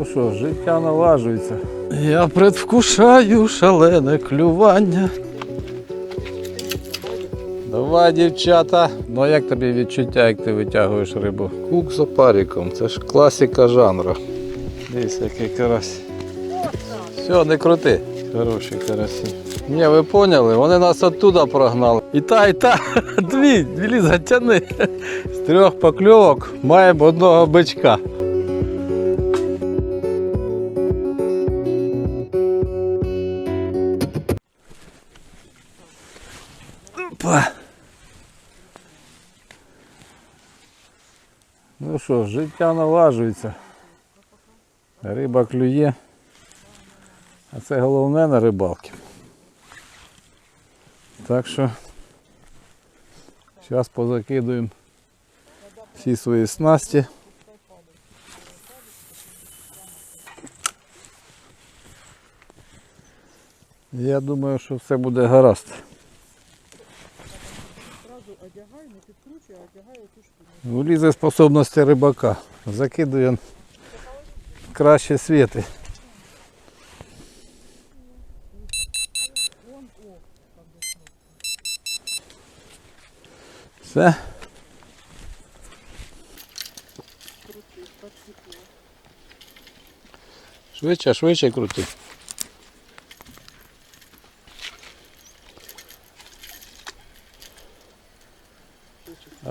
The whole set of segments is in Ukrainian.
Ну що, життя налажується. Я предвкушаю шалене клювання. Давай, дівчата. Ну а як тобі відчуття, як ти витягуєш рибу? Кук з опариком, це ж класика жанру. Дивись, який карась. Все, не крути. Хороші карасі. Ні, ви поняли, вони нас оттуда прогнали. І та, і та, дві, дві ліза тяни. З трьох покльовок маємо одного бичка. Що, життя налажується. Риба клює. А це головне на рибалки. Так що зараз позакидуємо всі свої снасті. Я думаю, що все буде гаразд. Влізе способності рибака. Закидує краще світи. Все. Швидше, швидше крути.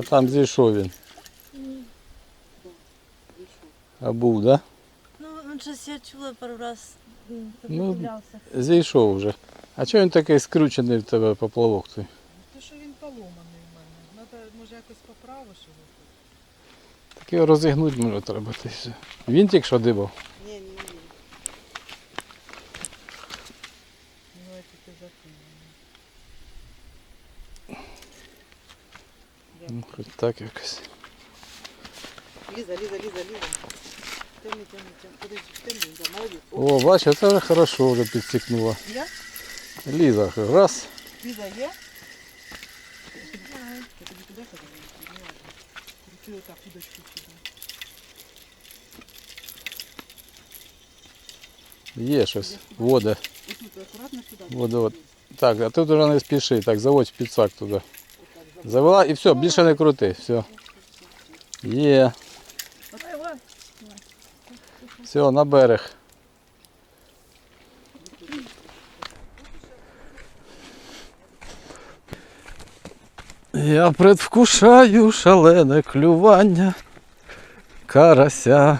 Там зійшов він. А був, да? Ну, он щось я чула пару раз Ну. Зійшов вже. А чого він такий скручений в тебе поплавок твій? То, що він поломаний в мене. Надо, може, якось поправиш його. Так його розігнути може треба. Він тільки що дибав. Ні, ні, Ну, хоч так якось. Ліза, Ліза, Ліза, Ліза. Тягни, тягни, тягни. Подожди, тягни, да, молодець. О, О, бачиш, це вже хорошо вже підсікнула. Я? Ліза, раз. Ліза є? Я тобі туди ходила? Ну, ладно. Крути отак, удочку сюди. Є щось. Вода. Отут, акуратно сюди. Вода. От. Так, а тут вже не спіши. Так, заводь підсак туди. Завела і все, більше не крути. Все. Є. Все, на берег. Я предвкушаю шалене клювання карася.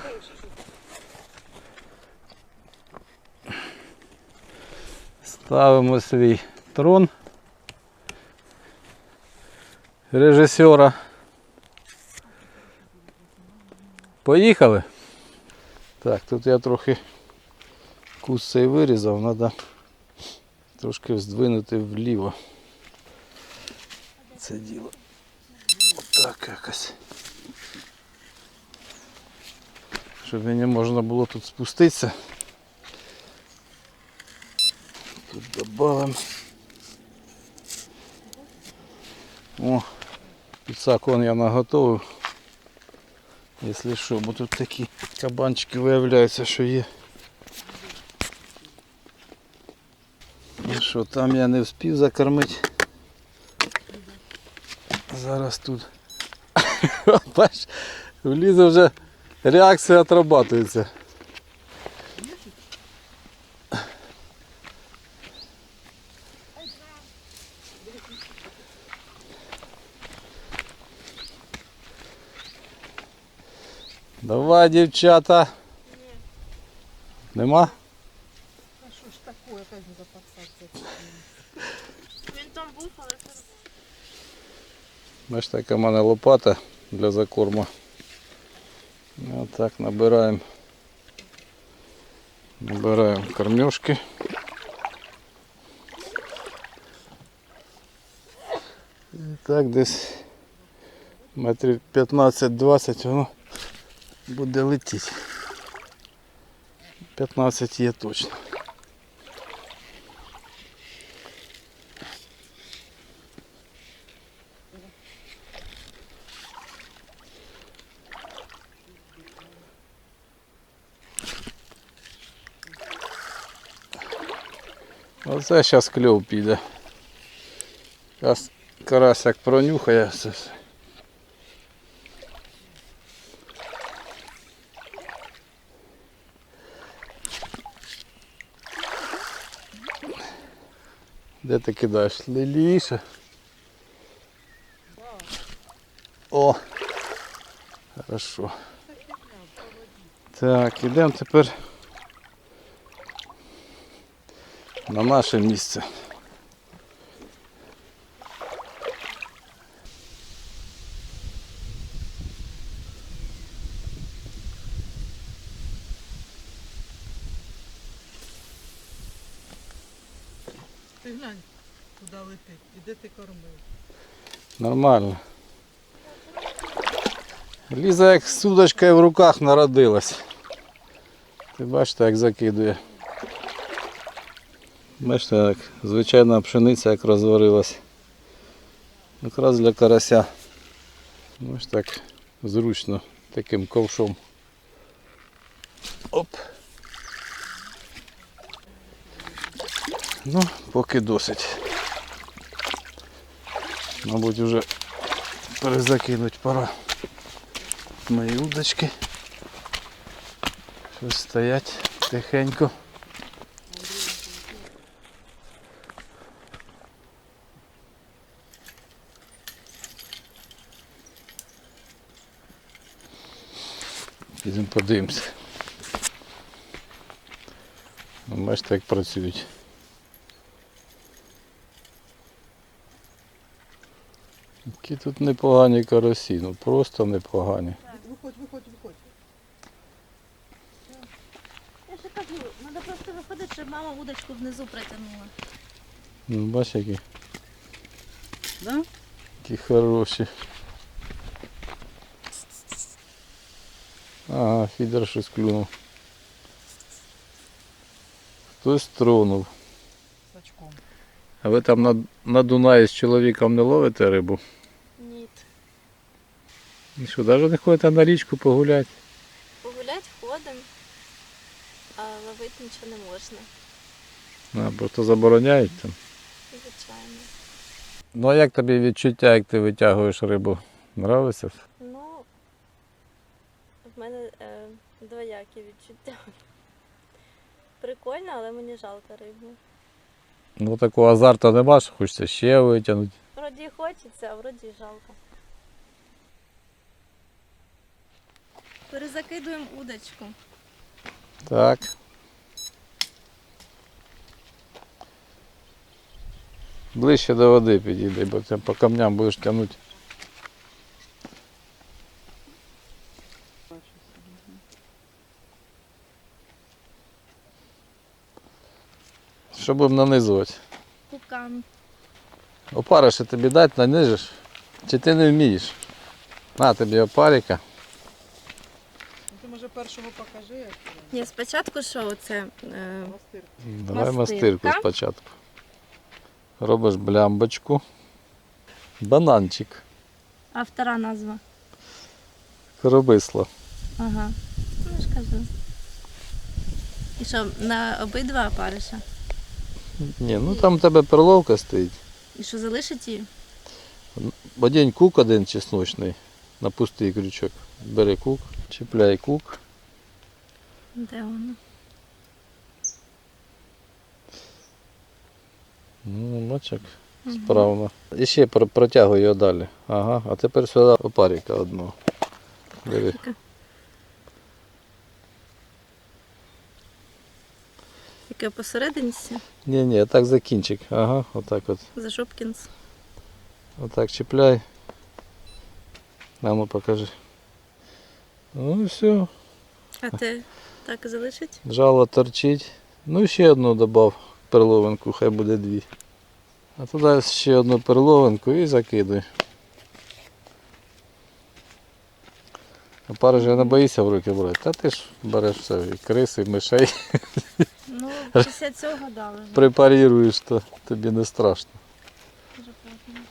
Ставимо свій трон режисера. Поїхали. Так, тут я трохи кус цей вирізав, треба трошки здвинути вліво. Це діло. Отак якось. Щоб мені можна було тут спуститися. Тут добавим. О, Підсак вон я наготовив. Якщо що, бо тут такі кабанчики виявляються, що є. І що, там я не встиг закормити. Зараз тут. Бач, влізе вже реакція отрабатується. Давай, дівчата. Нема? А що ж таке, яка не запасаться? Він там був, але це Бачите, така в мене лопата для закорму. Отак набираємо. Набираємо кормежки. І так десь метрів 15-20 воно буде летіти. 15 є точно. Оце зараз кльов піде. Зараз карась як пронюхає. Де ти кидаєш? Ліліше. О! Хорошо. Так, ідемо тепер на наше місце. Ти глянь, куди летить. І де ти кормив? Нормально. Ліза як з удочкою в руках народилась. Ти бачите, як закидує. Бачите, як звичайна пшениця як розварилась. Якраз для карася. Ось так зручно таким ковшом. Оп. Ну, поки досить. Мабуть, вже перезакинуть пора мої удочки. Щось стоять тихенько. Підемо подивимося. Ну, Бачите, як працюють. Які тут непогані карасі, ну просто непогані. Виходь, виходь, виходь. Я ще кажу, треба просто виходити, щоб мама удочку внизу притягнула. Ну, бачиш, які, Да? які хороші. Ага, фідер щось клюнув. Хтось тронув. А ви там на, на Дунаї з чоловіком не ловите рибу? І що, навіть не ходите на річку погуляти? Погулять ходимо, а ловити нічого не можна, А, просто забороняють там. звичайно. Ну а як тобі відчуття, як ти витягуєш рибу? Нравиться? Ну, в мене е, двоякі відчуття. Прикольно, але мені жалко рибу. Ну такого азарту нема, що хочеться ще витягнути. Вроді хочеться, а вроді і жалко. Перезакидуємо удочку. Так. Ближче до води підійди, бо ти по камням будеш тягнути. Що будемо нанизувати? Пукан. Опариші тобі дати, нанижиш? Чи ти не вмієш? На тобі опарика. Першого покажи. Ні, спочатку що оце? Е, Мастир. Давай Мастирка. мастирку спочатку. Робиш блямбочку. Бананчик. а втора назва. Коробисло. Ага. Ну я ж кажу. І що, на обидва опариша? Ні, ну там у тебе перловка стоїть. І що залишить її? Один кук один чесночний на пустий крючок. Бери кук, чіпляй кук. Де воно? Ну, бачок, справно. І ще про- протягуй його далі. Ага, а тепер сюди опарика одного. Бери. Яке посерединці? Ні, ні, так за кінчик. Ага, отак от. За Шопкінс. Отак чіпляй. На, ну покажи. Ну і все. А ти так і залишить? Жало торчить. Ну і ще одну додав перловинку, хай буде дві. А туди ще одну перловинку і закидуй. А пари же не боїшся в руки брати. Та ти ж береш все, і криси, і мишей, Ну, після цього дали препаріруєш, то тобі не страшно. Дуже поздно.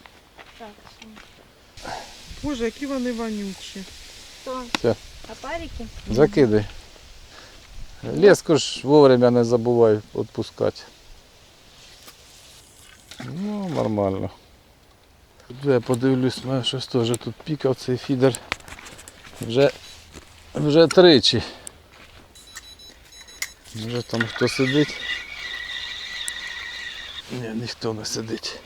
Так, що? Боже, які вони вонючі. Все. Опарики? Закидай. Леску ж вовремя не забувай відпускати. Ну, нормально. Я подивлюсь, мене щось теж тут пікав цей фідер. Вже, вже тричі. Вже там хто сидить. Ні, ніхто не сидить.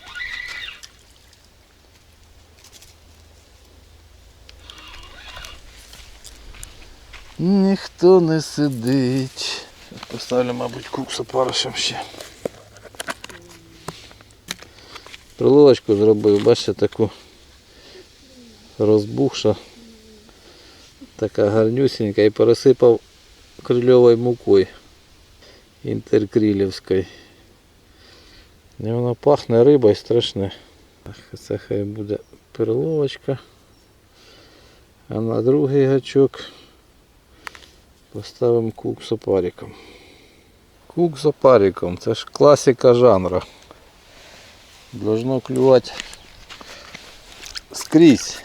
Ніхто не сидить. Поставлю, мабуть, кукс опаришем ще. Приловочку зробив, бачите, таку розбухша, така гарнюсінька і пересипав крильовою мукою інтеркрилівською. І воно пахне рибою страшне. Це хай буде перловочка. А на другий гачок поставимо кук з опариком. Кук з опариком, це ж класика жанру. Должно клювати скрізь.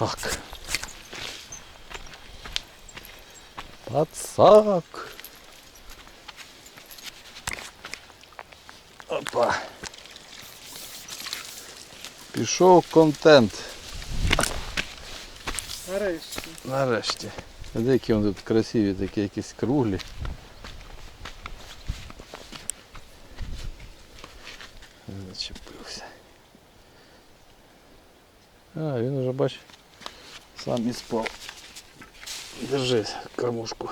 Пацак. Пацак. Опа. Пішов контент. Нарешті. Нарешті. Деякі вони тут красиві, такі якісь круглі. Зачепився. А, він уже бач, сам і спав. Держи кормушку.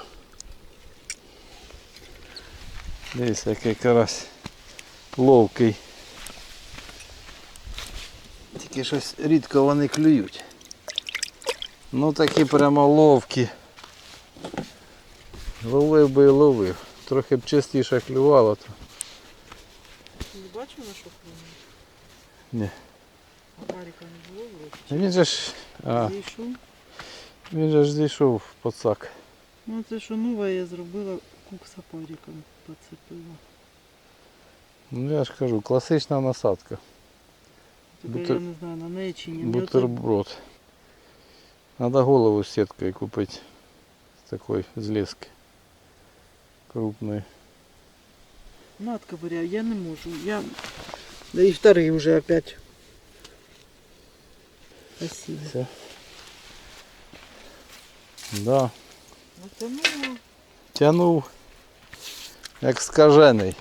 Дивись, який карась ловкий. Тільки щось рідко вони клюють. Ну такі прямо ловкі. Ловив би і ловив. Трохи б частіше клювало, то не бачив на що хвилину? Ні. Апаріка не було він же ж. А. він же ж зійшов в пацак. Ну це що нове я зробила кук з апаріком поцепила. Ну я ж кажу, класична насадка. Тільки Бутер- я не знаю, на неї чи ні. Мені оце Бутерброд. Надо голову з сіткою купити. З такої злізки. Крупної. Надка говоря, я не можу. Я... Да и вторые уже опять. Спасибо. Все. Да. Ну, ну, Тянув як скажений.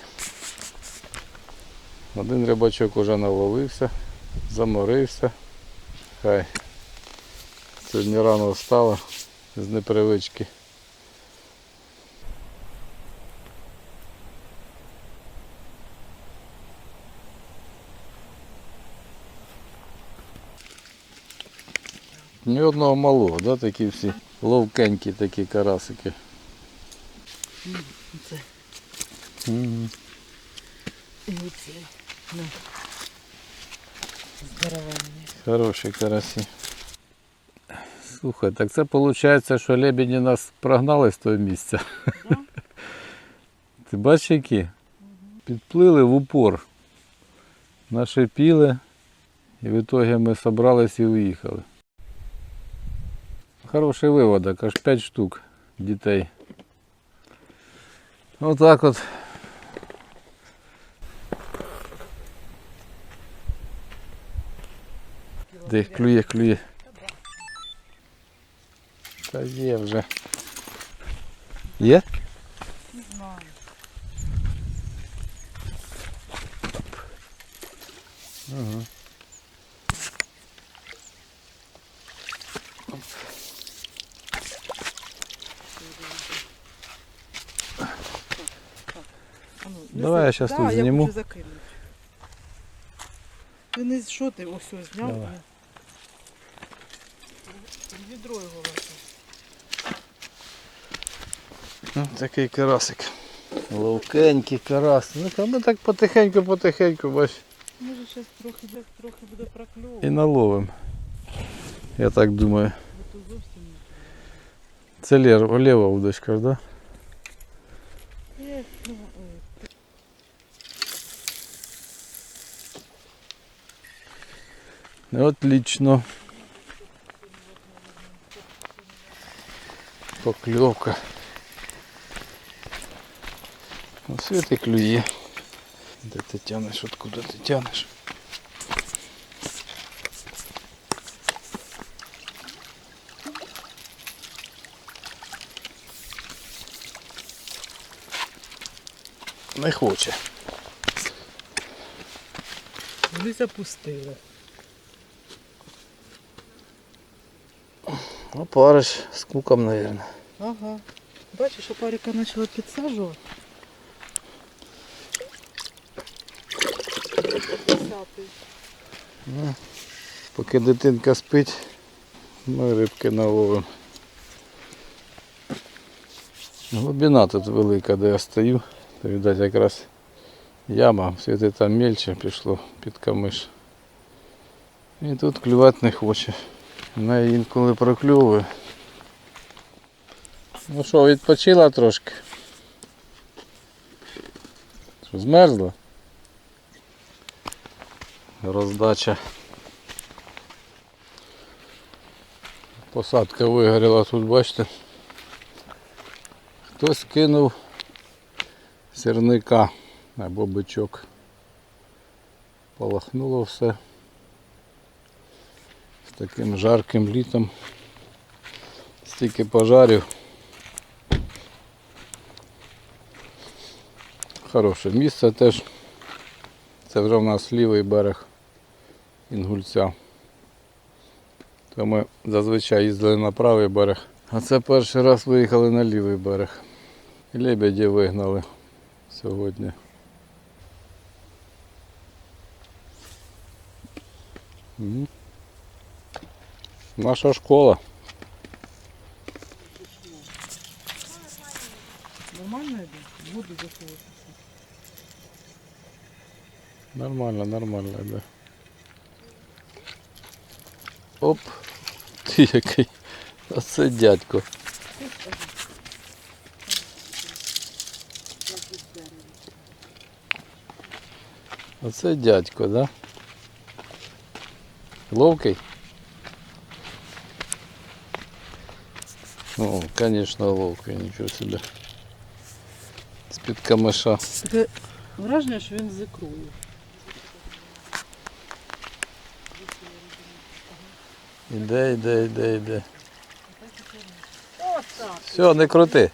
Один рибачок уже наловився, заморився. Хай. Сьогодні рано встала з непривички. Ні одного малого, да, такі всі ловкенькі такі карасики. це. Мгм. І оце. Ну. Здоровенні. Хороші карасі. Слухай, так це виходить, що лебеді нас прогнали з того місця. Да? Ти бачиш які? Підплили в упор. Нашипіли. І в ітогі ми зібрались і уїхали. Хороший виводок, аж 5 штук дітей. Отак от. Де клює, клює. Та є вже. Є? Не знаю. Ага. Давай я щас да, тут я зніму. хочу закинути. Ти не що ти ось ось зняв? Давай. Відро його лише. Ну, такий карасик. Ловкенький карас. Ну, та ми так потихеньку, потихеньку, бач. Може зараз трохи, трохи буде прокльовувати, І наловим. Я так думаю. Це лєва, удочка, ж, да? Ех, ну, ой. Отлично. Покльовка. Ну, світи клює. Де ти тянеш, откуда ти тянеш? Не хоче. Вони запустили. Опариш з куком, мабуть. Ага. Бачиш, опарика почала підсаджувати. Десятий. Поки дитинка спить, ми рибки наловимо. Глибина тут велика, де я стою. То, видать, якраз яма, світи там мельче пішло під камиш. І тут клювати не хоче. Вона інколи прокльовує. Ну що, відпочила трошки? Що, змерзла? Роздача. Посадка вигоріла тут, бачите. Хтось кинув сірника або бичок. Полахнуло все. Таким жарким літом. Стільки пожарів. Хороше місце теж. Це вже в нас лівий берег Інгульця. То ми зазвичай їздили на правий берег. А це перший раз виїхали на лівий берег. Лебеді вигнали сьогодні. М. Наша школа. Нормально йде? Воду заходити. Нормально, нормально, да. Оп. Ти який. Оце дядько. Оце дядько, да? Ловкий? О, конечно, ловкий, нічого собі. З-під камиша. Таке враження, що він з ікрою. Іде, іде, іде, іде. Все, не крути.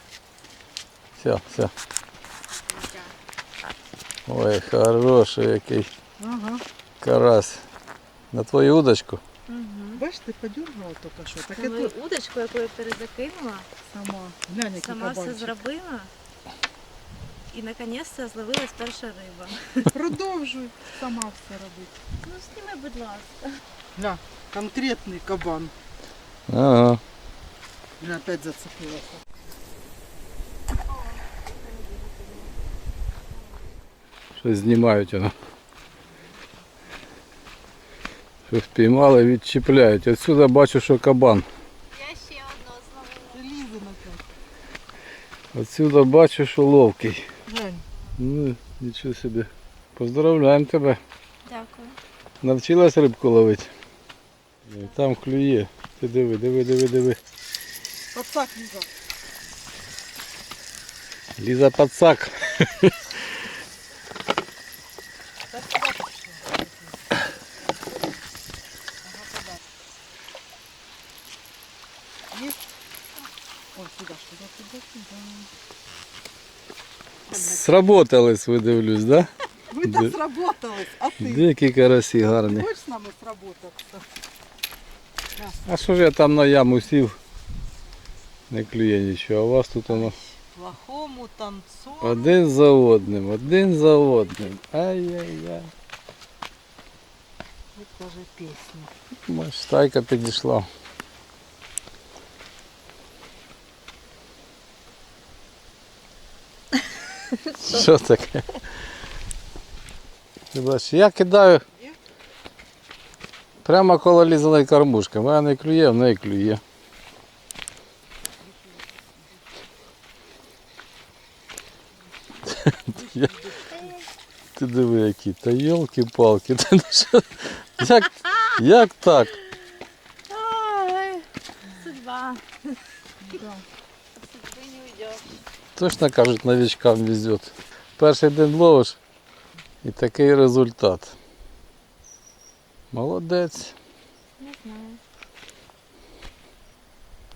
Все, все. Ой, хороший який Ага. карась. На твою удочку. Ти подергала тільки що. Таке Мою тут удочку, яку я перезакинула, сама. Глянь, який сама все кабанчик. зробила. І наконець-то зловилась перша риба. Продовжуй сама все робити. Ну зніми, будь ласка. Гля, конкретний кабан. Ага. Гля, опять зацепилася. Щось знімають воно. Щось піймали, відчіпляють. Отсюди бачу, що кабан. Я ще одного зловила. Отсюди бачу, що ловкий. Глянь. Ну, нічого собі. Поздравляємо тебе. Дякую. Навчилась рибку ловити. Там клює. Ти диви, диви, диви, диви. Пацак ліза. Ліза пацак. Так сюди пішла. Ага, туди. Є? Ой, сюди, сюди, сюди, сюди. Сработались, ви дивлюсь, да? Ви так сработались, а ти? Деякі карасі гарні. Хочеш з нами сработатися? А що ж я там на яму сів? Не клює нічого, а у вас тут воно Плохому танцору. один за одним, один за одним. Ай-яй-яй. Каже пісню. Може, стайка підійшла. Що таке? Ти бачиш, я кидаю прямо коло лізаної кормушки. В мене не клює, в неї клює. Ти диви які, та йолки-палки. Ну? Як, як так? Ой, судьба. Судьбы не уйдешь. Точно кажуть, новичкам везет. Перший день ловиш і такий результат. Молодець. Не знаю.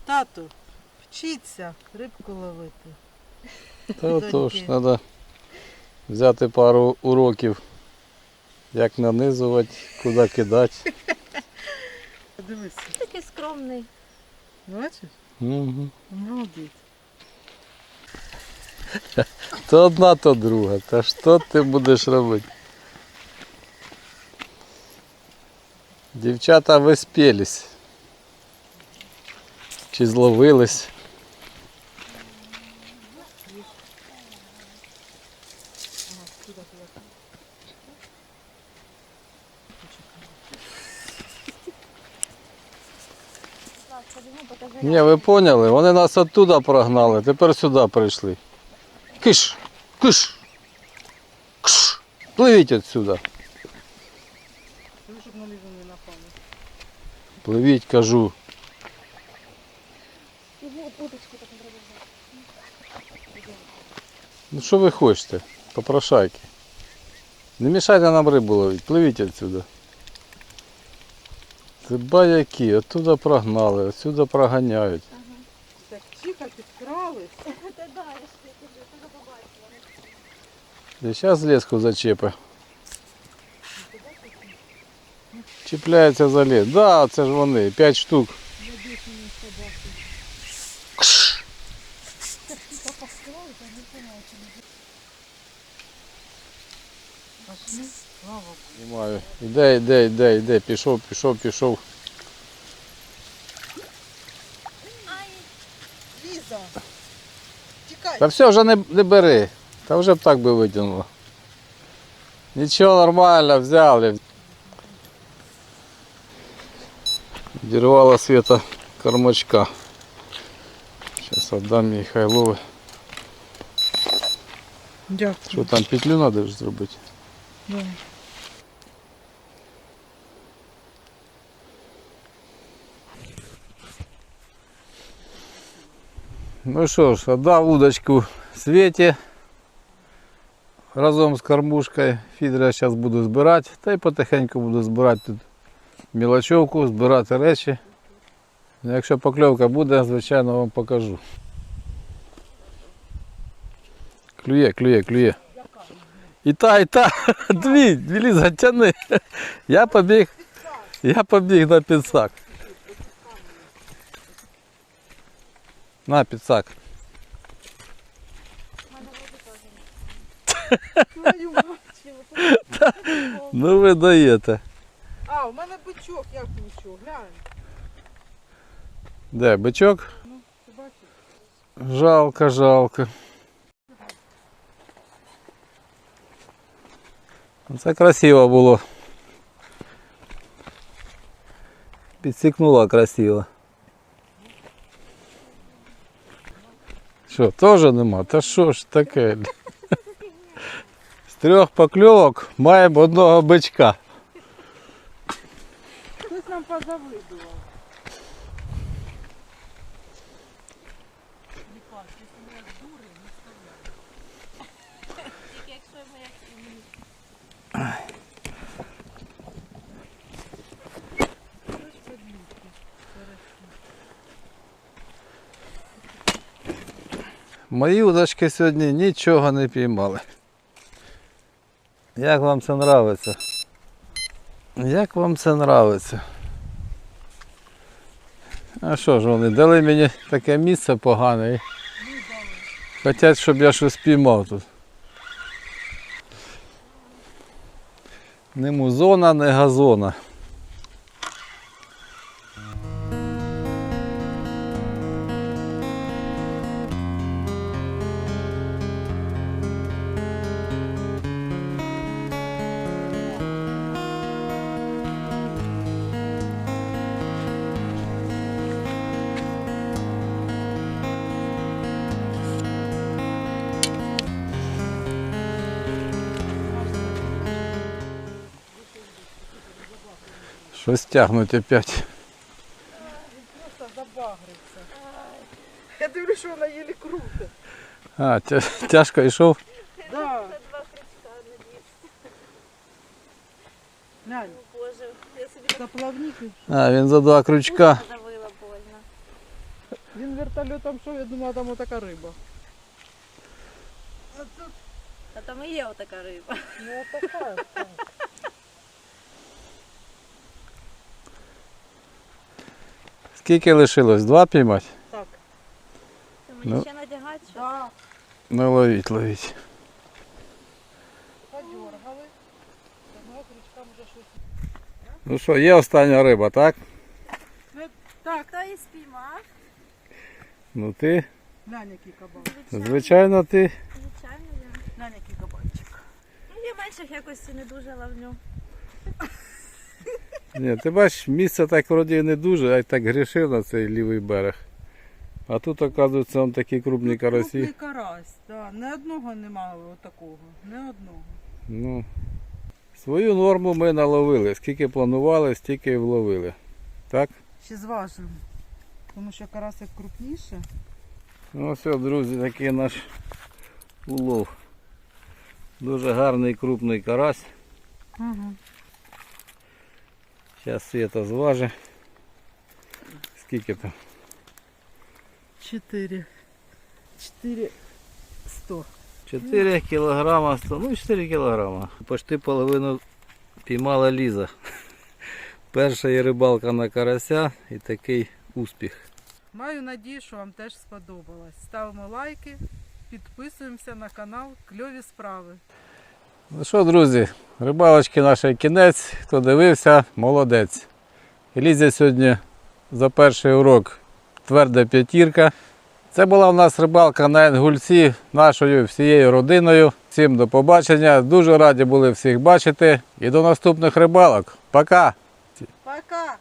Тату, вчіться рибку ловити. Та отож, Доньки. треба взяти пару уроків, як нанизувати, куди кидати. Дивись, Такий скромний. бачиш? Угу. Молодець. То одна, то друга. Та що ти будеш робити? Дівчата виспілись. Чи зловились? Ні, ви поняли, вони нас оттуда прогнали, тепер сюди прийшли. Киш! Киш! Кш! Пливіть отсюда. Щоб кажу. Ну що ви хочете? Попрошайки. Не мішайте нам рибу ловити, пливіть отсюда. Це баяки, оттуда прогнали, отсюда проганяють. Так тихо підкрались. І зараз леску зачепи. Чіпляється за лес. Да, це ж вони, 5 штук. Кш. Пошли. Слава Богу. Знімаю. Іде, іде, іде, іде, пішов, пішов, пішов. Ліза. Тікай. Та все вже не, не бери. Та вже б так би витягнуло. Нічого нормально, взяли. Дірвала світа кормачка. Зараз віддам їй хай ловить. Дякую. Що там петлю треба зробити? Да. Ну що ж, отдав удочку Світі разом з кормушкою. Фідер я зараз буду збирати, та й потихеньку буду збирати тут мілочовку, збирати речі. Ну, Якщо покльовка буде, звичайно вам покажу. Клює, клює, клює. І та, і та, дві, дві ліза, тяни. Я побіг, я побіг на підсак. На підсак. Твою мать. Ну ви даєте. А, у мене бичок, як нічого, глянь. Де, бичок? Ти бачиш? Жалко, жалко. Це красиво було. Підсікнуло красиво. Що, теж нема? Та що ж таке? З трьох покльовок маємо одного бичка. Хтось нам позавидував. Мої удочки сьогодні нічого не піймали. Як вам це нравиться? Як вам це нравиться? А що ж вони дали мені таке місце погане і хочуть, щоб я щось піймав тут. Не музона, не газона. Щось тягнуть опять. Просто забагрився. Я дивлюсь, що вона єлі крута. А, тя- тяжко йшов. Да. Два крючка надіюсь. Глянь, Боже, я собі за плавники. А, він за два крючка. завила больно. Він вертольотом йшов, я думала, там отака риба. А тут А там і є отака риба. ну отака. Скільки лишилось? Два піймати? Так. Мені Ну. ще надягати, що? Да. Ну ловіть, ловіть. Подергали. Щось. Ну що, є остання риба, так? Так, Хто її спіймав? Ну ти, глянь, який кабан. звичайно, ти. Звичайно, я. Глянь, який кабанчик. Ну, я менших якось не дуже ловлю. Ні, ти бачиш, місце так вроді не дуже, а й так грішив на цей лівий берег. А тут, оказується, он такі крупні карасі. Крупний карась, да. Ні одного немає такого. Ні одного. Ну, свою норму ми наловили. Скільки планували, стільки і вловили. Так? Ще зважимо. Тому що карасик крупніше. Ну все, друзі, такий наш улов. Дуже гарний крупний карась. Угу. Зараз Света зважить. Скільки там? Чотири. Чотири сто. 4 кілограма, 100, ну 4 кілограма. Почти половину піймала Ліза. Перша її рибалка на карася і такий успіх. Маю надію, що вам теж сподобалось. Ставимо лайки, підписуємося на канал Кльові справи. Ну що, друзі, рибалочки нашої кінець. Хто дивився, молодець. Лізя сьогодні за перший урок тверда п'ятірка. Це була в нас рибалка на Енгульці нашою всією родиною. Всім до побачення. Дуже раді були всіх бачити. І до наступних рибалок. Пока! Пока!